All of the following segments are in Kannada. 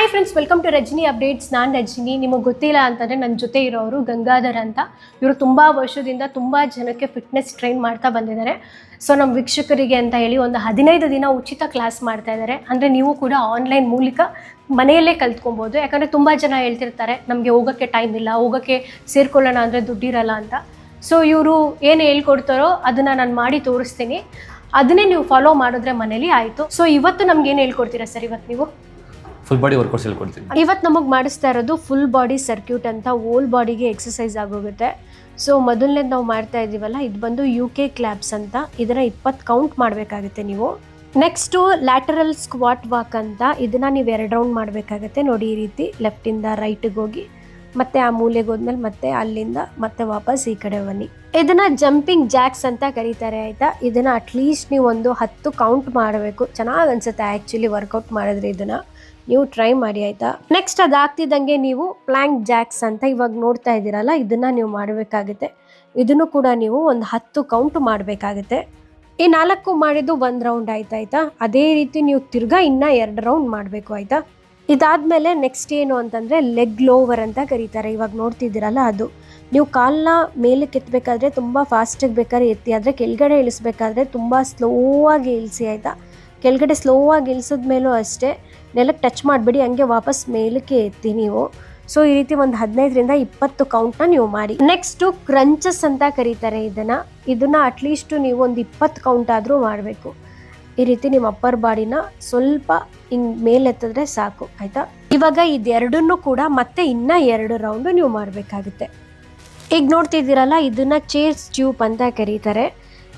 Hi friends welcome to Rajani updates ನಾನು ರಜನಿ. ನಿಮಗೆ ಗೊತ್ತಿಲ್ಲ ಅಂತಂದರೆ ನನ್ನ ಜೊತೆ ಇರೋರು ಗಂಗಾಧರ್ ಅಂತ. ಇವರು ತುಂಬ ವರ್ಷದಿಂದ ತುಂಬ ಜನಕ್ಕೆ ಫಿಟ್ನೆಸ್ ಟ್ರೈನ್ ಮಾಡ್ತಾ ಬಂದಿದ್ದಾರೆ. ಸೊ ನಮ್ಮ ವೀಕ್ಷಕರಿಗೆ ಅಂತ ಹೇಳಿ ಒಂದು ಹದಿನೈದು ದಿನ ಉಚಿತ ಕ್ಲಾಸ್ ಮಾಡ್ತಾ ಇದ್ದಾರೆ. ಅಂದರೆ ನೀವು ಕೂಡ ಆನ್ಲೈನ್ ಮೂಲಕ ಮನೆಯಲ್ಲೇ ಕಲ್ತ್ಕೊಬೋದು. ಯಾಕಂದರೆ ತುಂಬ ಜನ ಹೇಳ್ತಿರ್ತಾರೆ, ನಮಗೆ ಹೋಗೋಕ್ಕೆ ಟೈಮ್ ಇಲ್ಲ, ಹೋಗೋಕ್ಕೆ ಸೇರ್ಕೊಳ್ಳೋಣ ಅಂದರೆ ದುಡ್ಡಿರಲ್ಲ ಅಂತ. ಸೊ ಇವರು ಏನು ಹೇಳ್ಕೊಡ್ತಾರೋ ಅದನ್ನು ನಾನು ಮಾಡಿ ತೋರಿಸ್ತೀನಿ. ಅದನ್ನೇ ನೀವು ಫಾಲೋ ಮಾಡಿದ್ರೆ ಮನೇಲಿ ಆಯಿತು. ಸೊ ಇವತ್ತು ನಮ್ಗೆ ಏನು ಹೇಳ್ಕೊಡ್ತೀರಾ ಸರ್ ಇವತ್ತು ನೀವು? ಫುಲ್ ಬಾಡಿ ವರ್ಕೌಟ್ಸ್ ಹೇಳ್ಕೊಡ್ತೀವಿ ಇವತ್ತು ನಮಗೆ ಮಾಡಿಸ್ತಾ ಇರೋದು ಫುಲ್ ಬಾಡಿ ಸರ್ಕ್ಯೂಟ್ ಅಂತ ಓಲ್ ಬಾಡಿಗೆ ಎಕ್ಸಸೈಸ್ ಆಗೋಗುತ್ತೆ. ಸೊ ಮೊದಲನೇದು ನಾವು ಮಾಡ್ತಾ ಇದ್ದೀವಲ್ಲ ಇದು ಬಂದು ಯು ಕೆ ಕ್ಲಾಬ್ಸ್ ಅಂತ. ಇದರ ಇಪ್ಪತ್ತು ಕೌಂಟ್ ಮಾಡಬೇಕಾಗುತ್ತೆ ನೀವು. ನೆಕ್ಸ್ಟು ಲ್ಯಾಟರಲ್ ಸ್ಕ್ವಾಟ್ ವಾಕ್ ಅಂತ. ಇದನ್ನ ನೀವು ಎರಡು ರೌಂಡ್ ಮಾಡಬೇಕಾಗತ್ತೆ. ನೋಡಿ ಈ ರೀತಿ ಲೆಫ್ಟಿಂದ ರೈಟಿಗೆ ಹೋಗಿ, ಮತ್ತೆ ಆ ಮೂಲೆಗೆ ಹೋದ್ಮೇಲೆ ಮತ್ತೆ ಅಲ್ಲಿಂದ ಮತ್ತೆ ವಾಪಸ್ ಈ ಕಡೆ ಬನ್ನಿ. ಇದನ್ನ ಜಂಪಿಂಗ್ ಜಾಕ್ಸ್ ಅಂತ ಕರೀತಾರೆ, ಆಯ್ತಾ? ಇದನ್ನ ಅಟ್ಲೀಸ್ಟ್ ನೀವು ಒಂದು ಹತ್ತು ಕೌಂಟ್ ಮಾಡಬೇಕು. ಚೆನ್ನಾಗಿ ಅನ್ಸುತ್ತೆ ಆ್ಯಕ್ಚುಲಿ ವರ್ಕೌಟ್ ಮಾಡಿದ್ರೆ ಇದನ್ನ. ನೀವು ಟ್ರೈ ಮಾಡಿ, ಆಯ್ತಾ? ನೆಕ್ಸ್ಟ್ ಅದಾಗ್ತಿದ್ದಂಗೆ ನೀವು ಪ್ಲ್ಯಾಂಕ್ ಜಾಕ್ಸ್ ಅಂತ ಇವಾಗ ನೋಡ್ತಾ ಇದ್ದೀರಲ್ಲ, ಇದನ್ನ ನೀವು ಮಾಡಬೇಕಾಗುತ್ತೆ. ಇದನ್ನು ಕೂಡ ನೀವು ಒಂದು ಹತ್ತು ಕೌಂಟ್ ಮಾಡಬೇಕಾಗುತ್ತೆ. ಈ ನಾಲ್ಕು ಮಾಡಿದ್ದು ಒಂದು ರೌಂಡ್ ಆಯ್ತಾ ಆಯ್ತಾ? ಅದೇ ರೀತಿ ನೀವು ತಿರ್ಗಾ ಇನ್ನ ಎರಡು ರೌಂಡ್ ಮಾಡಬೇಕು, ಆಯ್ತಾ? ಇದಾದ್ಮೇಲೆ ನೆಕ್ಸ್ಟ್ ಏನು ಅಂತಂದ್ರೆ ಲೆಗ್ ಲೋವರ್ ಅಂತ ಕರೀತಾರೆ, ಇವಾಗ ನೋಡ್ತಿದ್ದೀರಲ್ಲ ಅದು. ನೀವು ಕಾಲನ್ನ ಮೇಲೆ ಕೆತ್ತಬೇಕಾದ್ರೆ ತುಂಬ ಫಾಸ್ಟಾಗಿ ಬೇಕಾದ್ರೆ ಎತ್ತಿ, ಆದರೆ ಕೆಳಗಡೆ ಇಳಿಸ್ಬೇಕಾದ್ರೆ ತುಂಬ ಸ್ಲೋ ಆಗಿ ಇಳಿಸಿ, ಆಯಿತಾ? ಕೆಳಗಡೆ ಸ್ಲೋ ಆಗಿ ಇಳಿಸಿದ ಮೇಲೂ ಅಷ್ಟೇ ನೆಲಕ್ಕೆ ಟಚ್ ಮಾಡಿಬಿಡಿ, ಹಂಗೆ ವಾಪಸ್ ಮೇಲಕ್ಕೆ ಎತ್ತಿ ನೀವು. ಸೊ ಈ ರೀತಿ ಒಂದು ಹದಿನೈದರಿಂದ ಇಪ್ಪತ್ತು ಕೌಂಟ್ನ ನೀವು ಮಾಡಿ. ನೆಕ್ಸ್ಟು ಕ್ರಂಚಸ್ ಅಂತ ಕರೀತಾರೆ ಇದನ್ನು. ಇದನ್ನು ಅಟ್ಲೀಸ್ಟು ನೀವು ಒಂದು ಇಪ್ಪತ್ತು ಕೌಂಟ್ ಆದರೂ ಮಾಡಬೇಕು. ಈ ರೀತಿ ನಿಮ್ಮ ಅಪ್ಪರ್ ಬಾಡಿನ ಸ್ವಲ್ಪ ಹಿಂಗ್ ಮೇಲೆತ್ತಿದ್ರೆ ಸಾಕು, ಆಯ್ತಾ? ಇವಾಗ ಇದೆರಡನ್ನೂ ಕೂಡ ಮತ್ತೆ ಇನ್ನ ಎರಡು ರೌಂಡ್ ನೀವು ಮಾಡಬೇಕಾಗುತ್ತೆ. ಈಗ ನೋಡ್ತಿದ್ದೀರಲ್ಲ, ಇದನ್ನ ಚೇರ್ಸ್ ಟ್ಯೂಬ್ ಅಂತ ಕರೀತಾರೆ.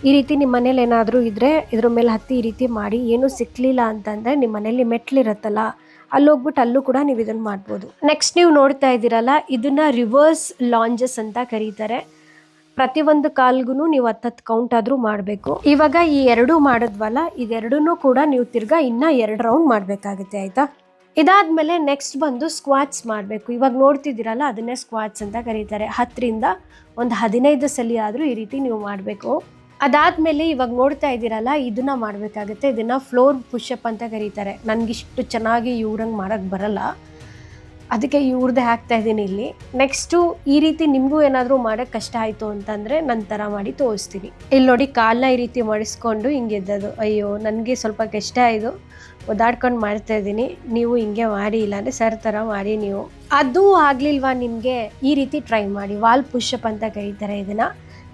ಈ ರೀತಿ ನಿಮ್ಮ ಮನೇಲಿ ಏನಾದರೂ ಇದ್ದರೆ ಇದ್ರ ಮೇಲೆ ಹತ್ತಿ ಈ ರೀತಿ ಮಾಡಿ, ಏನೂ ಸಿಕ್ಕಲಿಲ್ಲ ಅಂತಂದರೆ ನಿಮ್ಮ ಮನೇಲಿ ಮೆಟ್ಲಿರುತ್ತಲ್ಲ ಅಲ್ಲಿ ಹೋಗ್ಬಿಟ್ಟು ಅಲ್ಲೂ ಕೂಡ ನೀವು ಇದನ್ನು ಮಾಡ್ಬೋದು. ನೆಕ್ಸ್ಟ್ ನೀವು ನೋಡ್ತಾ ಇದ್ದೀರಲ್ಲ, ಇದನ್ನು ರಿವರ್ಸ್ ಲಾಂಜಸ್ ಅಂತ ಕರೀತಾರೆ. ಪ್ರತಿಯೊಂದು ಕಾಲ್ಗೂ ನೀವು ಹತ್ತತ್ತು ಕೌಂಟ್ ಆದರೂ ಮಾಡಬೇಕು. ಇವಾಗ ಈ ಎರಡೂ ಮಾಡಿದ್ವಲ್ಲ ಇದೆರಡೂ ಕೂಡ ನೀವು ತಿರ್ಗಾ ಇನ್ನೂ ಎರಡು ರೌಂಡ್ ಮಾಡಬೇಕಾಗುತ್ತೆ, ಆಯಿತಾ? ಇದಾದಮೇಲೆ ನೆಕ್ಸ್ಟ್ ಬಂದು ಸ್ಕ್ವಾಟ್ಸ್ ಮಾಡಬೇಕು. ಇವಾಗ ನೋಡ್ತಿದ್ದೀರಲ್ಲ, ಅದನ್ನೇ ಸ್ಕ್ವಾಟ್ಸ್ ಅಂತ ಕರೀತಾರೆ. ಹತ್ತರಿಂದ ಒಂದು ಹದಿನೈದು ಸಲ ಆದರೂ ಈ ರೀತಿ ನೀವು ಮಾಡಬೇಕು. ಅದಾದ್ಮೇಲೆ ಇವಾಗ ನೋಡ್ತಾ ಇದ್ದೀರಲ್ಲ, ಇದನ್ನ ಮಾಡಬೇಕಾಗುತ್ತೆ, ಇದನ್ನ ಫ್ಲೋರ್ ಪುಷಪ್ ಅಂತ ಕರೀತಾರೆ. ನನಗಿಷ್ಟು ಚೆನ್ನಾಗಿ ಇವ್ರಂಗೆ ಮಾಡೋಕ್ಕೆ ಬರಲ್ಲ. ಅದಕ್ಕೆ ಇವ್ರದ್ದೇ ಹಾಕ್ತಾ ಇದ್ದೀನಿ ಇಲ್ಲಿ. ನೆಕ್ಸ್ಟು ಈ ರೀತಿ ನಿಮಗೂ ಏನಾದರೂ ಮಾಡೋಕ್ಕೆ ಕಷ್ಟ ಆಯಿತು ಅಂತಂದರೆ ನನ್ನ ಥರ ಮಾಡಿ ತೋರಿಸ್ತೀನಿ. ಇಲ್ಲಿ ನೋಡಿ ಕಾಲನ್ನ ಈ ರೀತಿ ಮಡಿಸ್ಕೊಂಡು ಹಿಂಗೆ ಎದ್ದದು ಅಯ್ಯೋ, ನನಗೆ ಸ್ವಲ್ಪ ಕಷ್ಟ ಇದು. ಒದಾಡ್ಕೊಂಡು ಮಾಡ್ತಾ ಇದ್ದೀನಿ. ನೀವು ಹಿಂಗೆ ಮಾಡಿ, ಇಲ್ಲಾಂದರೆ ಸರ್ ಥರ ಮಾಡಿ ನೀವು. ಅದು ಆಗಲಿಲ್ವಾ ನಿಮಗೆ? ಈ ರೀತಿ ಟ್ರೈ ಮಾಡಿ. ವಾಲ್ ಪುಷಪ್ ಅಂತ ಕರೀತಾರೆ ಇದನ್ನು.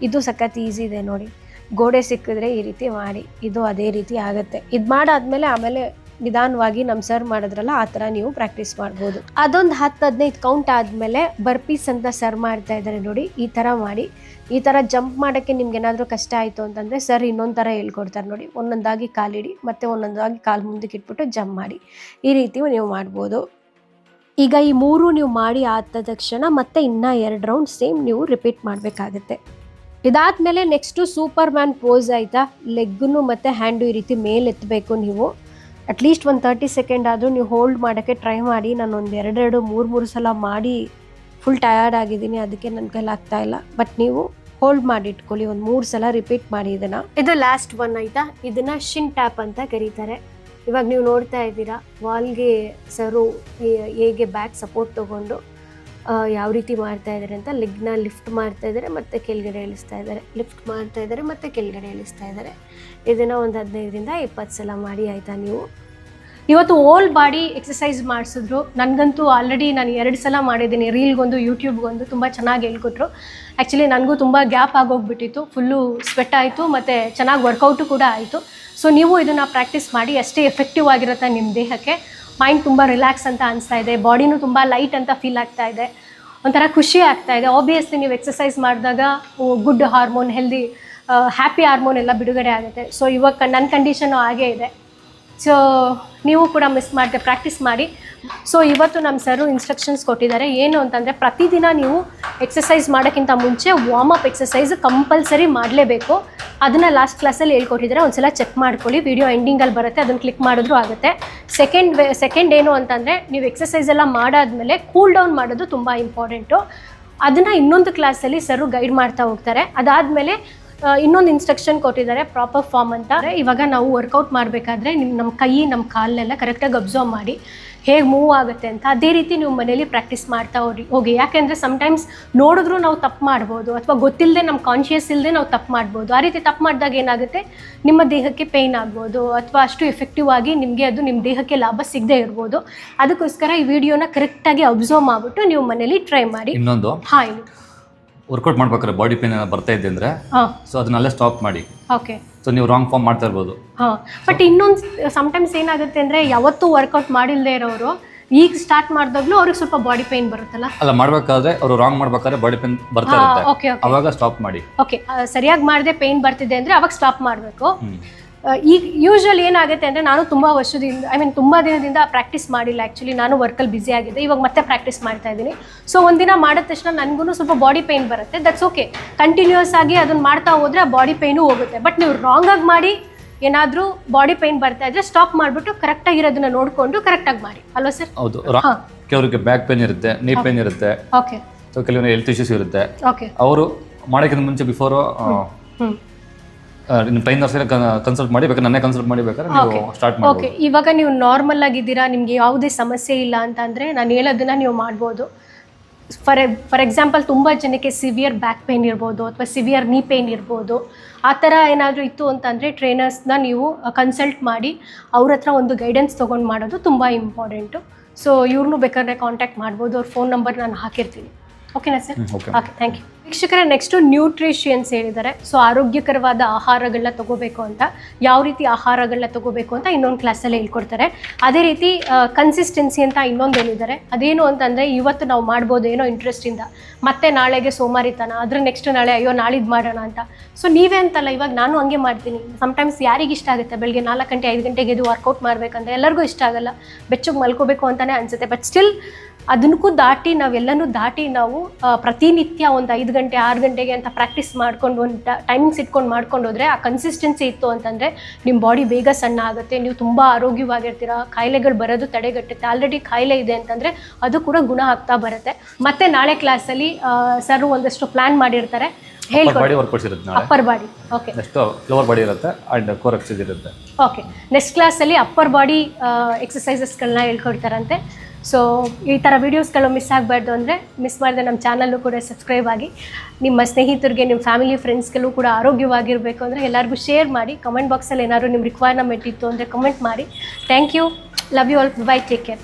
ಇದು ಸಖತ್ ಈಸಿ ಇದೆ ನೋಡಿ. ಗೋಡೆ ಸಿಕ್ಕಿದ್ರೆ ಈ ರೀತಿ ಮಾಡಿ, ಇದು ಅದೇ ರೀತಿ ಆಗುತ್ತೆ. ಇದು ಮಾಡಾದ್ಮೇಲೆ ಆಮೇಲೆ ನಿಧಾನವಾಗಿ ನಮ್ಮ ಸರ್ ಮಾಡಿದ್ರಲ್ಲ, ಆ ಥರ ನೀವು ಪ್ರಾಕ್ಟೀಸ್ ಮಾಡ್ಬೋದು. ಅದೊಂದು ಹತ್ತು ಹದಿನೈದು ಕೌಂಟ್ ಆದಮೇಲೆ ಬರ್ಪೀಸ್ ಅಂತ ಸರ್ ಮಾಡ್ತಾ ಇದ್ದಾರೆ ನೋಡಿ, ಈ ಥರ ಮಾಡಿ. ಈ ಥರ ಜಂಪ್ ಮಾಡೋಕ್ಕೆ ನಿಮ್ಗೆ ಏನಾದರೂ ಕಷ್ಟ ಆಯಿತು ಅಂತಂದರೆ ಸರ್ ಇನ್ನೊಂದು ಥರ ಹೇಳ್ಕೊಡ್ತಾರೆ ನೋಡಿ. ಒಂದೊಂದಾಗಿ ಕಾಲಿಡಿ ಮತ್ತು ಒಂದೊಂದಾಗಿ ಕಾಲು ಮುಂದಕ್ಕೆ ಇಟ್ಬಿಟ್ಟು ಜಂಪ್ ಮಾಡಿ. ಈ ರೀತಿ ನೀವು ಮಾಡ್ಬೋದು. ಈಗ ಈ ಮೂರು ನೀವು ಮಾಡಿ ಆದ ತಕ್ಷಣ ಮತ್ತೆ ಇನ್ನೂ ಎರಡು ರೌಂಡ್ ಸೇಮ್ ನೀವು ರಿಪೀಟ್ ಮಾಡಬೇಕಾಗತ್ತೆ. ಇದಾದ್ಮೇಲೆ ನೆಕ್ಸ್ಟು ಸೂಪರ್ ಮ್ಯಾನ್ ಪೋಸ್ ಆಯಿತಾ? ಲೆಗ್ಗನ್ನು ಮತ್ತು ಹ್ಯಾಂಡು ಈ ರೀತಿ ಮೇಲೆ ಎತ್ತಬೇಕು ನೀವು ಅಟ್ಲೀಸ್ಟ್ ಒಂದು ತರ್ಟಿ ಸೆಕೆಂಡ್ ಆದರೂ ನೀವು ಹೋಲ್ಡ್ ಮಾಡೋಕ್ಕೆ ಟ್ರೈ ಮಾಡಿ. ನಾನು ಒಂದು ಎರಡೆರಡು, ಮೂರು ಮೂರು ಸಲ ಮಾಡಿ ಫುಲ್ ಟಯರ್ಡ್ ಆಗಿದ್ದೀನಿ. ಅದಕ್ಕೆ ನನ್ನ ಕೈಲಿ ಆಗ್ತಾ ಇಲ್ಲ. ಬಟ್ ನೀವು ಹೋಲ್ಡ್ ಮಾಡಿ ಇಟ್ಕೊಳ್ಳಿ ಒಂದು ಮೂರು ಸಲ ರಿಪೀಟ್ ಮಾಡಿ ಇದನ್ನು. ಇದು ಲಾಸ್ಟ್ ಒನ್ ಆಯಿತಾ? ಇದನ್ನು ಶಿನ್ ಟ್ಯಾಪ್ ಅಂತ ಕರೀತಾರೆ. ಇವಾಗ ನೀವು ನೋಡ್ತಾ ಇದ್ದೀರಾ, ವಾಲ್ಗೆ ಸರು ಹೇಗೆ ಬ್ಯಾಕ್ ಸಪೋರ್ಟ್ ತೊಗೊಂಡು ಯಾವ ರೀತಿ ಮಾಡ್ತಾ ಇದ್ದಾರೆ ಅಂತ ಲೆಗ್ನ ಲಿಫ್ಟ್ ಮಾಡ್ತಾ ಇದ್ದಾರೆ ಮತ್ತೆ ಕೆಳಗಡೆ ಇಳಿಸ್ತಾ ಇದ್ದಾರೆ. ಲಿಫ್ಟ್ ಮಾಡ್ತಾ ಇದ್ದಾರೆ ಮತ್ತೆ ಕೆಳಗಡೆ ಇಳಿಸ್ತಾ ಇದ್ದಾರೆ. ಇದನ್ನು ಒಂದು ಹದಿನೈದರಿಂದ ಇಪ್ಪತ್ತು ಸಲ ಮಾಡಿ ಆಯಿತಾ ನೀವು? ಇವತ್ತು ಓಲ್ ಬಾಡಿ ಎಕ್ಸಸೈಸ್ ಮಾಡಿಸಿದ್ರು. ನನಗಂತೂ ಆಲ್ರೆಡಿ ನಾನು ಎರಡು ಸಲ ಮಾಡಿದ್ದೀನಿ. ರೀಲ್ಗೊಂದು, ಯೂಟ್ಯೂಬ್ಗೊಂದು ತುಂಬ ಚೆನ್ನಾಗಿ ಹೇಳ್ಕೊಟ್ರು. ಆ್ಯಕ್ಚುಲಿ ನನಗೂ ತುಂಬ ಗ್ಯಾಪ್ ಆಗೋಗ್ಬಿಟ್ಟಿತ್ತು. ಫುಲ್ಲು ಸ್ವೆಟ್ ಆಯಿತು ಮತ್ತು ಚೆನ್ನಾಗಿ ವರ್ಕೌಟು ಕೂಡ ಆಯಿತು. ಸೊ ನೀವು ಇದನ್ನು ಪ್ರಾಕ್ಟೀಸ್ ಮಾಡಿ ಅಷ್ಟೇ ಎಫೆಕ್ಟಿವ್ ಆಗಿರುತ್ತೆ ನಿಮ್ಮ ದೇಹಕ್ಕೆ. ಮೈಂಡ್ ತುಂಬ ರಿಲ್ಯಾಕ್ಸ್ ಅಂತ ಅನಿಸ್ತಾ ಇದೆ ಬಾಡಿನೂ ತುಂಬ ಲೈಟ್ ಅಂತ ಫೀಲ್ ಆಗ್ತಾ ಇದೆ. ಒಂಥರ ಖುಷಿ ಆಗ್ತಾ ಇದೆ. ಆಬ್ವಿಯಸ್ಲಿ ನೀವು ಎಕ್ಸಸೈಸ್ ಮಾಡಿದಾಗ good hormone healthy happy hormone ಎಲ್ಲ ಬಿಡುಗಡೆ ಆಗುತ್ತೆ. ಸೊ ಇವಾಗ ನನ್ನ ಕಂಡೀಷನು ಹಾಗೇ ಇದೆ. ಸೊ ನೀವು ಕೂಡ ಮಿಸ್ ಮಾಡದೆ ಪ್ರಾಕ್ಟೀಸ್ ಮಾಡಿ. ಸೊ ಇವತ್ತು ನಮ್ಮ ಸರು ಇನ್ಸ್ಟ್ರಕ್ಷನ್ಸ್ ಕೊಟ್ಟಿದ್ದಾರೆ. ಏನು ಅಂತಂದರೆ, ಪ್ರತಿದಿನ ನೀವು ಎಕ್ಸಸೈಸ್ ಮಾಡೋಕ್ಕಿಂತ ಮುಂಚೆ ವಾರ್ಮ್ ಅಪ್ ಎಕ್ಸಸೈಸ್ ಕಂಪಲ್ಸರಿ ಮಾಡಲೇಬೇಕು. ಅದನ್ನು ಲಾಸ್ಟ್ ಕ್ಲಾಸಲ್ಲಿ ಹೇಳ್ಕೊಟ್ಟಿದ್ದಾರೆ. ಒಂದು ಸಲ ಚೆಕ್ ಮಾಡ್ಕೊಳ್ಳಿ ವಿಡಿಯೋ ಎಂಡಿಂಗಲ್ಲಿ ಬರುತ್ತೆ. ಅದನ್ನು ಕ್ಲಿಕ್ ಮಾಡಿದ್ರು ಆಗುತ್ತೆ. ಸೆಕೆಂಡ್ ವೇ ಸೆಕೆಂಡ್ ಏನು ಅಂತಂದರೆ, ನೀವು ಎಕ್ಸಸೈಸ್ ಎಲ್ಲ ಮಾಡಾದಮೇಲೆ ಕೂಲ್ ಡೌನ್ ಮಾಡೋದು ತುಂಬ ಇಂಪಾರ್ಟೆಂಟು ಅದನ್ನು ಇನ್ನೊಂದು ಕ್ಲಾಸಲ್ಲಿ ಸರು ಗೈಡ್ ಮಾಡ್ತಾ ಹೋಗ್ತಾರೆ. ಅದಾದಮೇಲೆ ಇನ್ನೊಂದು ಇನ್ಸ್ಟ್ರಕ್ಷನ್ ಕೊಟ್ಟಿದ್ದಾರೆ ಪ್ರಾಪರ್ ಫಾರ್ಮ್ ಅಂತ. ಇವಾಗ ನಾವು ವರ್ಕೌಟ್ ಮಾಡಬೇಕಾದ್ರೆ ನಿಮ್ಮ ನಮ್ಮ ಕೈ ನಮ್ಮ ಕಾಲನ್ನೆಲ್ಲ ಕರೆಕ್ಟಾಗಿ ಅಬ್ಸರ್ವ್ ಮಾಡಿ ಹೇಗೆ ಮೂವ್ ಆಗುತ್ತೆ ಅಂತ. ಅದೇ ರೀತಿ ನೀವು ಮನೇಲಿ ಪ್ರಾಕ್ಟೀಸ್ ಮಾಡ್ತಾ ಹೋಗಿ ಹೋಗಿ. ಯಾಕೆಂದರೆ ಸಮ್ಟೈಮ್ಸ್ ನೋಡಿದ್ರು ನಾವು ತಪ್ಪು ಮಾಡ್ಬೋದು ಅಥವಾ ಗೊತ್ತಿಲ್ಲದೆ ನಮ್ಮ ಕಾನ್ಷಿಯಸ್ ಇಲ್ಲದೆ ನಾವು ತಪ್ಪು ಮಾಡ್ಬೋದು. ಆ ರೀತಿ ತಪ್ಪು ಮಾಡಿದಾಗ ಏನಾಗುತ್ತೆ? ನಿಮ್ಮ ದೇಹಕ್ಕೆ ಪೇಯ್ನ್ ಆಗ್ಬೋದು ಅಥವಾ ಅಷ್ಟು ಎಫೆಕ್ಟಿವ್ ಆಗಿ ನಿಮಗೆ ಅದು ನಿಮ್ಮ ದೇಹಕ್ಕೆ ಲಾಭ ಸಿಗದೆ ಇರ್ಬೋದು. ಅದಕ್ಕೋಸ್ಕರ ಈ ವಿಡಿಯೋನ ಕರೆಕ್ಟಾಗಿ ಅಬ್ಸರ್ವ್ ಮಾಡಿಬಿಟ್ಟು ನೀವು ಮನೇಲಿ ಟ್ರೈ ಮಾಡಿ. ಇನ್ನೊಂದು. ಹಾಂ ವರ್ಕೌಟ್ ಮಾಡ್ಬೇಕಾದ್ರೆ ಬಾಡಿ ಪೇನ್ ಬರ್ತಾ ಇದೆ ಅಂದ್ರೆ ಹಾಂ. ಸೊ ಅದನ್ನೆಲ್ಲ ಸ್ಟಾಪ್ ಮಾಡಿ. ಓಕೆ ಸೊ ನೀವು ರಾಂಗ್ ಫಾರ್ಮ್ ಮಾಡ್ತಾ ಇರ್ಬೋದು. ಹಾಂ. ಬಟ್ ಇನ್ನೊಂದು ಸಮ್ಟೈಮ್ಸ್ ಏನಾಗುತ್ತೆ ಅಂದರೆ ಯಾವತ್ತೂ ವರ್ಕೌಟ್ ಮಾಡಿಲ್ಲದೆ ಇರೋರು ಈಗ ಸ್ಟಾರ್ಟ್ ಮಾಡಿದಾಗ್ಲೂ ಅವ್ರಿಗೆ ಸ್ವಲ್ಪ ಬಾಡಿ ಪೇನ್ ಬರುತ್ತಲ್ಲ? ಅಲ್ಲ ಮಾಡ್ಬೇಕಾದ್ರೆ ಅವರು ರಾಂಗ್ ಮಾಡ್ಬೇಕಾದ್ರೆ ಬಾಡಿ ಪೇನ್ ಬರ್ತಾ ಇರುತ್ತೆ. ಅವಾಗ ಸ್ಟಾಪ್ ಮಾಡಿ. ಓಕೆ ಸರಿಯಾಗಿ ಮಾಡದೆ ಪೇನ್ ಬರ್ತಿದೆ ಅಂದರೆ ಅವಾಗ ಸ್ಟಾಪ್ ಮಾಡಬೇಕು. ಈಗ ಯೂಶ್ವಲಿ ಏನಾಗುತ್ತೆ ಅಂದರೆ ನಾನು ತುಂಬ ವರ್ಷದಿಂದ ಐ ಮೀನ್ ತುಂಬ ದಿನದಿಂದ ಪ್ರಾಕ್ಟೀಸ್ ಮಾಡಿಲ್ಲ ಆ್ಯಕ್ಚುಲಿ ನಾನು ವರ್ಕಲ್ಲಿ ಬ್ಯುಸಿ ಆಗಿದೆ ಇವಾಗ ಮತ್ತೆ ಪ್ರಾಕ್ಟೀಸ್ ಮಾಡ್ತಾ ಇದ್ದೀನಿ. ಸೊ ಒಂದಿನ ಮಾಡಿದ ತಕ್ಷಣ ನನಗೂ ಸ್ವಲ್ಪ ಬಾಡಿ ಪೇಯ್ನ್ ಬರುತ್ತೆ. ದಟ್ಸ್ ಓಕೆ ಕಂಟಿನ್ಯೂಸ್ ಆಗಿ ಅದನ್ನು ಮಾಡ್ತಾ ಹೋದರೆ ಆ ಬಾಡಿ ಪೇಯ್ನು ಹೋಗುತ್ತೆ. ಬಟ್ ನೀವು ರಾಂಗಾಗಿ ಮಾಡಿ ಏನಾದರೂ ಬಾಡಿ ಪೇಯ್ನ್ ಬರ್ತಾ ಇದ್ರೆ ಸ್ಟಾಪ್ ಮಾಡಿಬಿಟ್ಟು ಕರೆಕ್ಟಾಗಿರೋದನ್ನ ನೋಡಿಕೊಂಡು ಕರೆಕ್ಟಾಗಿ ಮಾಡಿ. ಅಲ್ವಾ ಸರ್ ಹೌದು. ಕೆಲವರಿಗೆ ಬ್ಯಾಕ್ ಪೇನ್ ಇರುತ್ತೆ ನೀ ಪೇನ್ ಇರುತ್ತೆ ಓಕೆ ಸೊ ಕೆಲವರಿಗೆ ಹೆಲ್ತ್ ಇಶ್ಯೂಸ್ ಇರುತ್ತೆ. ಓಕೆ ಅವರು ಮಾಡೋಕ್ಕಿಂತ ಮುಂಚೆ ಬಿಫೋರು ನಿಮ್ಮ ಟ್ರೈನರ್ಸ್ ಕನ್ಸಲ್ಟ್ ಮಾಡಿ ಬೇಕಾದ್ರೆ ನನ್ನೇ ಕನ್ಸಲ್ಟ್ ಮಾಡಿ ಬೇಕಾದ್ರೆ ನೀವು ಸ್ಟಾರ್ಟ್ ಓಕೆ ಇವಾಗ ನೀವು ನಾರ್ಮಲ್ ಆಗಿದ್ದೀರಾ? ನಿಮಗೆ ಯಾವುದೇ ಸಮಸ್ಯೆ ಇಲ್ಲ ಅಂತಂದರೆ ನಾನು ಹೇಳೋದನ್ನ ನೀವು ಮಾಡ್ಬೋದು. ಫಾರ್ ಫಾರ್ ಎಕ್ಸಾಂಪಲ್ ತುಂಬ ಜನಕ್ಕೆ ಸಿವಿಯರ್ ಬ್ಯಾಕ್ ಪೇನ್ ಇರ್ಬೋದು ಅಥವಾ ಸಿವಿಯರ್ ನೀ ಪೇನ್ ಇರ್ಬೋದು. ಆ ಥರ ಏನಾದರೂ ಇತ್ತು ಅಂತಂದರೆ ಟ್ರೈನರ್ಸ್ನ ನೀವು ಕನ್ಸಲ್ಟ್ ಮಾಡಿ ಅವ್ರ ಹತ್ರ ಒಂದು ಗೈಡೆನ್ಸ್ ತೊಗೊಂಡು ಮಾಡೋದು ತುಂಬ ಇಂಪಾರ್ಟೆಂಟು ಸೊ ಇವ್ರನ್ನೂ ಬೇಕಾದ್ರೆ ಕಾಂಟ್ಯಾಕ್ಟ್ ಮಾಡ್ಬೋದು. ಅವ್ರ ಫೋನ್ ನಂಬರ್ ನಾನು ಹಾಕಿರ್ತೀನಿ. ಓಕೆನಾ sir okay okay thank you ವೀಕ್ಷಕರ ನೆಕ್ಸ್ಟು ನ್ಯೂಟ್ರಿಷಿಯನ್ಸ್ ಹೇಳಿದ್ದಾರೆ. ಸೊ ಆರೋಗ್ಯಕರವಾದ ಆಹಾರಗಳನ್ನ ತಗೋಬೇಕು ಅಂತ ಯಾವ ರೀತಿ ಆಹಾರಗಳನ್ನ ತಗೋಬೇಕು ಅಂತ ಇನ್ನೊಂದು ಕ್ಲಾಸಲ್ಲಿ ಹೇಳ್ಕೊಡ್ತಾರೆ. ಅದೇ ರೀತಿ ಕನ್ಸಿಸ್ಟೆನ್ಸಿ ಅಂತ ಇನ್ನೊಂದು ಹೇಳಿದ್ದಾರೆ. ಅದೇನು ಅಂತಂದರೆ ಇವತ್ತು ನಾವು ಮಾಡ್ಬೋದು ಏನೋ ಇಂಟ್ರೆಸ್ಟಿಂದ ಮತ್ತೆ ನಾಳೆಗೆ ಸೋಮಾರಿತನ ಅದ್ರ ನೆಕ್ಸ್ಟ್ ನಾಳೆ ಅಯ್ಯೋ ನಾಳಿದ್ದು ಮಾಡೋಣ ಅಂತ. ಸೊ ನೀವೇ ಅಂತಲ್ಲ ಇವಾಗ ನಾನು ಹಂಗೆ ಮಾಡ್ತೀನಿ. ಸಮಟೈಮ್ಸ್ ಯಾರಿಗೆ ಇಷ್ಟ ಆಗುತ್ತೆ? ಬೆಳಗ್ಗೆ ನಾಲ್ಕು ಗಂಟೆ ಐದು ಗಂಟೆಗೆ ಇದು ವರ್ಕೌಟ್ ಮಾಡಬೇಕಂತ ಎಲ್ಲರಿಗೂ ಇಷ್ಟ ಆಗಲ್ಲ. ಬೆಚ್ಚಗೆ ಮಲ್ಕೋಬೇಕು ಅಂತಲೇ ಅನಿಸುತ್ತೆ. ಬಟ್ ಸ್ಟಿಲ್ ಅದನ್ನಕ್ಕೂ ದಾಟಿ ನಾವೆಲ್ಲನೂ ದಾಟಿ ನಾವು ಪ್ರತಿನಿತ್ಯ ಒಂದು ಐದು ಗಂಟೆ ಆರು ಗಂಟೆಗೆ ಅಂತ ಪ್ರಾಕ್ಟೀಸ್ ಮಾಡ್ಕೊಂಡು ಒಂದು ಟೈಮಿಂಗ್ಸ್ ಇಟ್ಕೊಂಡು ಮಾಡ್ಕೊಂಡು ಹೋದರೆ ಆ ಕನ್ಸಿಸ್ಟೆನ್ಸಿ ಇತ್ತು ಅಂತಂದರೆ ನಿಮ್ಮ ಬಾಡಿ ಬೇಗ ಸಣ್ಣ ಆಗುತ್ತೆ ನೀವು ತುಂಬ ಆರೋಗ್ಯವಾಗಿರ್ತೀರ ಕಾಯಿಲೆಗಳು ಬರೋದು ತಡೆಗಟ್ಟುತ್ತೆ ಆಲ್ರೆಡಿ ಕಾಯಿಲೆ ಇದೆ ಅಂತಂದರೆ ಅದು ಕೂಡ ಗುಣ ಆಗ್ತಾ ಬರುತ್ತೆ. ಮತ್ತೆ ನಾಳೆ ಕ್ಲಾಸಲ್ಲಿ ಸರ್ ಒಂದಷ್ಟು ಪ್ಲ್ಯಾನ್ ಮಾಡಿರ್ತಾರೆ. ಬಾಡಿ ವರ್ಕೌಟ್ಸ್ ಇರುತ್ತೆ ನಾಳೆ. Upper body okay next lower body ಇರುತ್ತೆ ಆ್ಯಂಡ್ ಕೋರ್ ಎಕ್ಸೈಸ್ ಇರುತ್ತೆ ಓಕೆ ನೆಕ್ಸ್ಟ್ ಕ್ಲಾಸಲ್ಲಿ ಅಪ್ಪರ್ ಬಾಡಿ ಎಕ್ಸಸೈಸಸ್ಗಳನ್ನ ಹೇಳ್ಕೊಡ್ತಾರಂತೆ. ಸೊ ಈ ಥರ ವೀಡಿಯೋಸ್ಗಳು ಮಿಸ್ ಆಗಬಾರ್ದು ಅಂದರೆ ಮಿಸ್ ಮಾಡಿದ್ರೆ ನಮ್ಮ ಚಾನಲ್ಲು ಕೂಡ ಸಬ್ಸ್ಕ್ರೈಬ್ ಆಗಿ, ನಿಮ್ಮ ಸ್ನೇಹಿತರಿಗೆ ನಿಮ್ಮ ಫ್ಯಾಮಿಲಿ ಫ್ರೆಂಡ್ಸ್ಗಳು ಕೂಡ ಆರೋಗ್ಯವಾಗಿರಬೇಕು ಅಂದರೆ ಎಲ್ಲರಿಗೂ ಶೇರ್ ಮಾಡಿ ಕಮೆಂಟ್ ಬಾಕ್ಸಲ್ಲಿ ಏನಾದರೂ ನಿಮ್ಮ ರಿಕ್ವೈರ್ಮೆಂಟ್ ಇತ್ತು ಅಂದರೆ ಕಮೆಂಟ್ ಮಾಡಿ. Thank you love you all bye take care